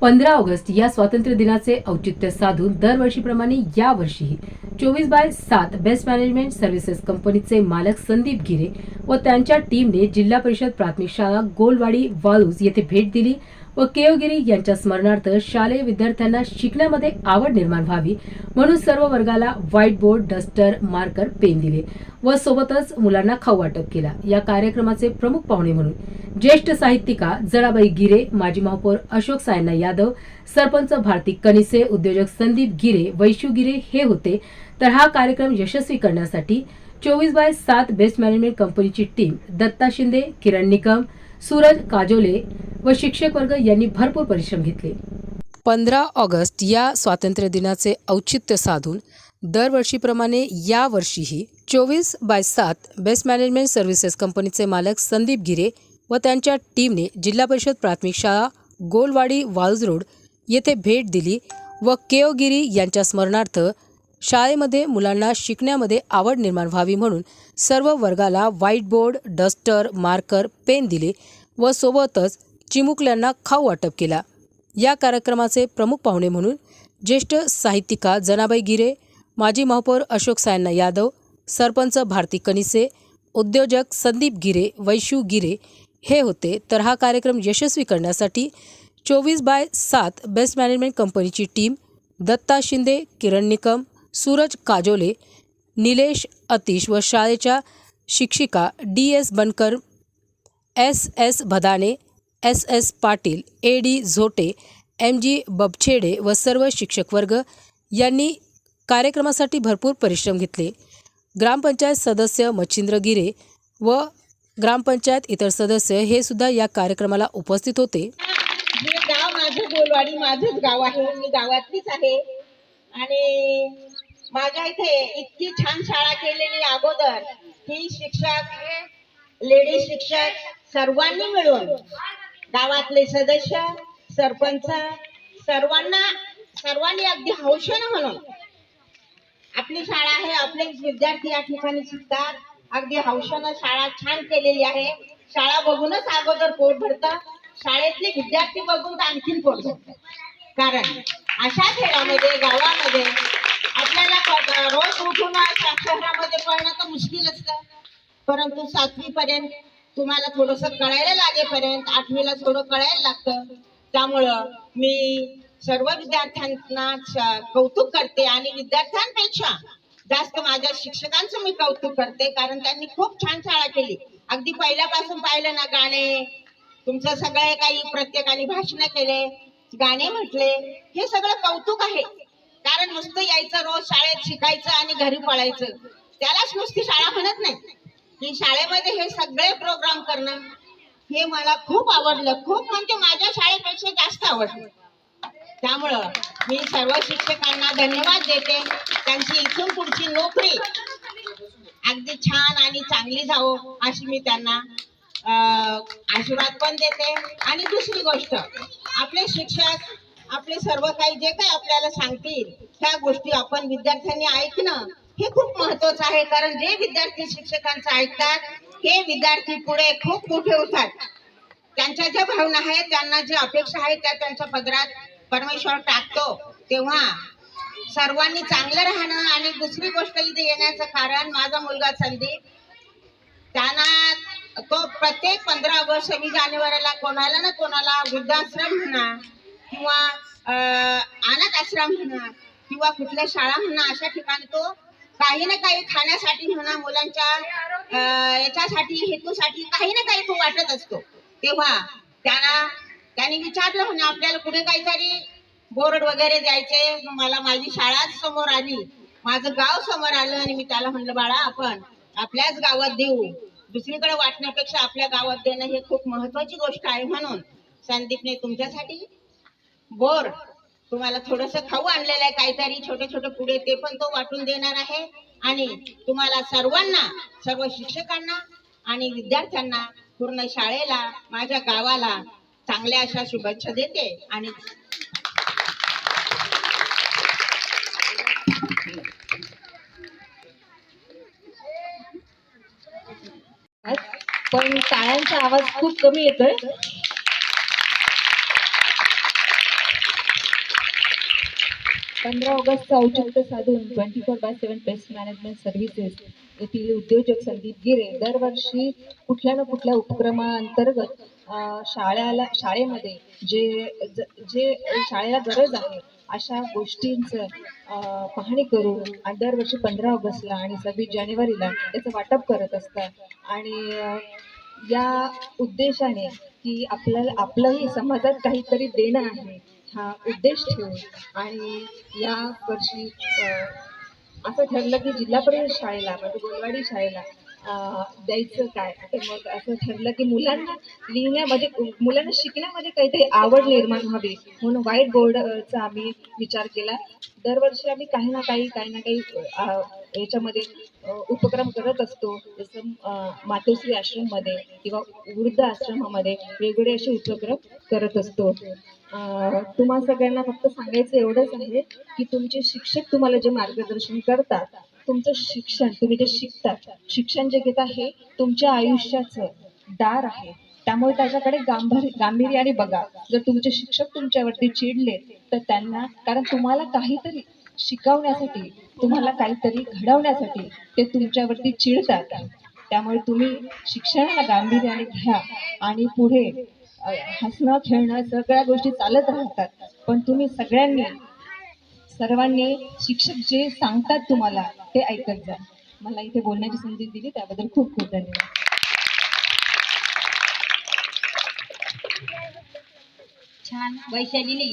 पंधरा ऑगस्ट या स्वातंत्र्य दिनाचे औचित्य साधून दरवर्षीप्रमाणे यावर्षीही चोवीस बाय सात बेस्ट मॅनेजमेंट सर्व्हिसेस कंपनीचे मालक संदीप गिरे व त्यांच्या टीमने जिल्हा परिषद प्राथमिक शाळा गोलवाडी वाळूज येथे भेट दिली व केवगिरी यांच्या स्मरणार्थ शालेय विद्यार्थ्यांना शिकण्यामध्ये आवड निर्माण व्हावी म्हणून सर्व वर्गाला white board duster marker pen दिले व सोबतच मुलांना खाऊ वाटप केला. या कार्यक्रमाचे प्रमुख पाहुणे म्हणून ज्येष्ठ साहित्यिका जराबाई गिरे माजी महापौर अशोक सायना यादव सरपंच भारती कनिसे उद्योजक संदीप गिरे वैशू गिरे हे होते. तर हा कार्यक्रम यशस्वी करण्यासाठी चोवीस बाय सात बेस्ट मॅनेजमेंट कंपनीची टीम दत्ता शिंदे किरण निकम सूरज काजोले व शिक्षक वर्ग यांनी भरपूर परिश्रम घेतले. पंधरा ऑगस्ट या स्वातंत्र्य दिनाचे औचित्य साधून दरवर्षीप्रमाणे यावर्षीही चोवीस बाय सात बेस्ट मॅनेजमेंट सर्व्हिसेस कंपनीचे मालक संदीप गिरे व त्यांच्या टीमने जिल्हा परिषद प्राथमिक शाळा गोलवाडी वाळूज रोड येथे भेट दिली व केओगिरी यांच्या स्मरणार्थ शाळेमध्ये मुलांना शिकण्यामध्ये आवड निर्माण व्हावी म्हणून सर्व वर्गाला white board duster marker pen दिले व सोबतच चिमुकल्यांना खाऊ वाटप केला. या कार्यक्रमाचे प्रमुख पाहुणे म्हणून ज्येष्ठ साहित्यिका जनाबाई गिरे माजी महापौर अशोक सायन्ना यादव सरपंच भारती कनिसे उद्योजक संदीप गिरे वैशू गिरे हे होते. तर हा कार्यक्रम यशस्वी करण्यासाठी चोवीस बाय सात बेस्ट मॅनेजमेंट कंपनीची टीम दत्ता शिंदे किरण निकम सूरज काजोले निलेश अतिश व शाळेच्या शिक्षिका D S Bankar S S Bhadane S S Patil A D Zote M G Babchhede व सर्व शिक्षक वर्ग यांनी कार्यक्रमासाठी भरपूर परिश्रम घेतले. ग्रामपंचायत सदस्य मच्छिंद्र गिरे व ग्रामपंचायत इतर सदस्य हे सुद्धा या कार्यक्रमाला उपस्थित होते. हे गाव माझं गोलवाडी माझंच गाव आहे. मी गावातलीच आहे. आणि माझ्या इथे इतकी छान शाळा केलेली अगोदर ही शिक्षक लेडीज शिक्षक सर्वांनी मिळून गावातले सदस्य सरपंच सर्वांना सर्वांनी अगदी हौशेनं म्हणून आपली शाळा आहे आपले विद्यार्थी या ठिकाणी शिकतात. अगदी हौशानं शाळा छान केलेली आहे. शाळा बघूनच अगोदर पोट भरतं. शाळेतले विद्यार्थी बघून आणखीन पोट भरतात कारण अशा खेळामध्ये गावामध्ये आपल्याला रोज उठून अशा शहरामध्ये पळणं तर मुश्किल असतं परंतु सातवी पर्यंत तुम्हाला थोडस कळायला लागेपर्यंत आठवीला थोडं कळायला लागतं. त्यामुळं मी सर्व विद्यार्थ्यांना कौतुक करते आणि विद्यार्थ्यांपेक्षा जास्त माझ्या शिक्षकांचं मी कौतुक करते कारण त्यांनी खूप छान शाळा केली. अगदी पहिल्यापासून पाहिलं ना गाणे. तुमचं सगळे काही प्रत्येकाने भाषण केले गाणे म्हटले हे सगळं कौतुक आहे. यायचं रोज शाळेत शिकायचं आणि घरी पळायचं. त्यालाच नुसती शाळा म्हणत नाही. की शाळेमध्ये हे सगळे प्रोग्राम करणं हे मला खूप आवडलं. खूप म्हणजे माझ्या शाळेपेक्षा जास्त आवडलं. त्यामुळं मी सर्व शिक्षकांना धन्यवाद देते. त्यांची इथून पुढची नोकरी अगदी छान आणि चांगली जावो अशी मी त्यांना आशीर्वाद पण देते. आणि दुसरी गोष्ट आपले शिक्षक आपले सर्व काही जे काही आपल्याला सांगतील त्या गोष्टी आपण विद्यार्थ्यांनी ऐकणं हे खूप महत्वाचं आहे. कारण जे विद्यार्थी शिक्षकांचं ऐकतात हे विद्यार्थी पुढे खूप मोठे होतात. त्यांच्या ज्या भावना आहेत त्यांना ज्या अपेक्षा आहेत त्या त्यांच्या पदरात परमेश्वर टाकतो. तेव्हा सर्वांनी चांगलं राहणं आणि दुसरी गोष्ट इथे येण्याचं कारण माझा मुलगा संदीप त्यांना तो प्रत्येक पंधरा ऑगस्ट सव्वीस जानेवारीला कोणाला ना कोणाला वृद्धाश्रम म्हणा किंवा अनाथ आश्रम म्हणा किंवा कुठल्या शाळा म्हणा अशा ठिकाणी तो काही ना काही खाण्यासाठी म्हणा मुलांच्या याच्यासाठी हेतूसाठी काही ना काही तो वाटत असतो. तेव्हा त्यांना त्याने विचारलं म्हणे आपल्याला कुठे काहीतरी बोर्ड वगैरे द्यायचे मला माझी शाळाच समोर आली माझं गाव समोर आलं आणि मी त्याला म्हणलं बाळा आपण आपल्याच गावात देऊ. दुसरीकडे वाटण्यापेक्षा आपल्या गावात देणं हे खूप महत्वाची गोष्ट आहे म्हणून. संदीपने तुमच्यासाठी बोर तुम्हाला थोडस खाऊ आणलेलं आहे काहीतरी छोटे छोटे पुढे ते पण तो वाटून देणार आहे. आणि तुम्हाला सर्वांना सर्व शिक्षकांना आणि विद्यार्थ्यांना पूर्ण शाळेला माझ्या गावाला चांगल्या अशा शुभेच्छा देते आणि पण टाळ्यांचा आवाज खूप कमी येतोय. पंधरा ऑगस्टचं औचित्य साधून twenty four by seven pest management services येथील उद्योजक संदीप गिरे दरवर्षी कुठल्या ना कुठल्या उपक्रमाअंतर्गत शाळेला शाळेमध्ये जे ज- जे शाळेला गरज आहे अशा गोष्टींचं पाहणी करून आणि दरवर्षी पंधरा ऑगस्टला आणि सव्वीस जानेवारीला त्याचं वाटप करत असतात. आणि या उद्देशाने की आपल्याला आपलंही समाजात काहीतरी देणं आहे. हा उद्देश ठेवून आणि या वर्षी असं ठरलं की जिल्हा परिषद शाळेला म्हणजे गोलवाडी शाळेला द्यायचं काय? तर मग असं ठरलं की मुलांना लिहिण्यामध्ये मुलांना शिकण्यामध्ये काहीतरी आवड निर्माण व्हावी म्हणून व्हाईट बोर्डचा आम्ही विचार केला. दरवर्षी आम्ही काही ना काही काही ना काही याच्यामध्ये उपक्रम करत असतो. जसं मातोश्री आश्रममध्ये किंवा वृद्ध आश्रमामध्ये वेगवेगळे असे उपक्रम करत असतो. तुम्हा सगळ्यांना फक्त सांगायचं एवढंच आहे की तुमचे शिक्षक तुम्हाला जे मार्गदर्शन करतात तुमचं शिक्षण तुम्ही जे शिकतात शिक्षण जे घेता हे तुमच्या आयुष्याचं दार आहे. त्यामुळे त्याच्याकडे गांभीर गांभीर्याने बघा. जर तुमचे शिक्षक तुमच्यावरती चिडले तर त्यांना कारण तुम्हाला काहीतरी शिकवण्यासाठी तुम्हाला काहीतरी घडवण्यासाठी ते तुमच्यावरती चिडतात. त्यामुळे तुम्ही शिक्षणाला गांभीर्याने घ्या आणि पुढे हसणं खेळणं सगळ्या गोष्टी चालत राहतात. पण तुम्ही सगळ्यांनी सर्वांनी शिक्षक जे सांगतात तुम्हाला ते ऐकत जा. मला इथे बोलण्याची संधी दिली त्याबद्दल खूप खूप धन्यवाद. छान. वैशालीने